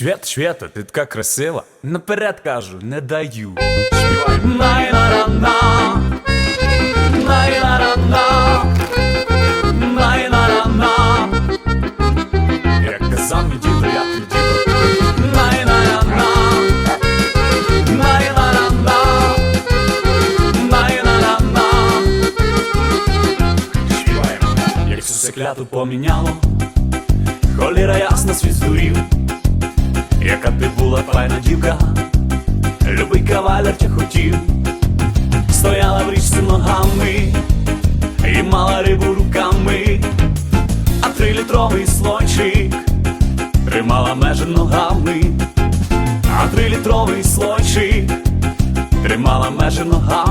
Свята, Свята, ти така красива. Наперед кажу, не даю. Співай. Най-на-ра-на, най-на-ра-на, най-на-ра-на. Як казав мій дідо, я твій дідо. Най-на-ра-на, най-на-ра-на, най-на-ра-на. Співаємо. Як все кляту поміняло, холіра ясна світ здурів. Файна дівка, любий кавалер чи хотів, стояла в річці ногами і мала рибу руками, а трилітровий слойчик тримала межі ногами, а трилітровий слойчик тримала межі ногами.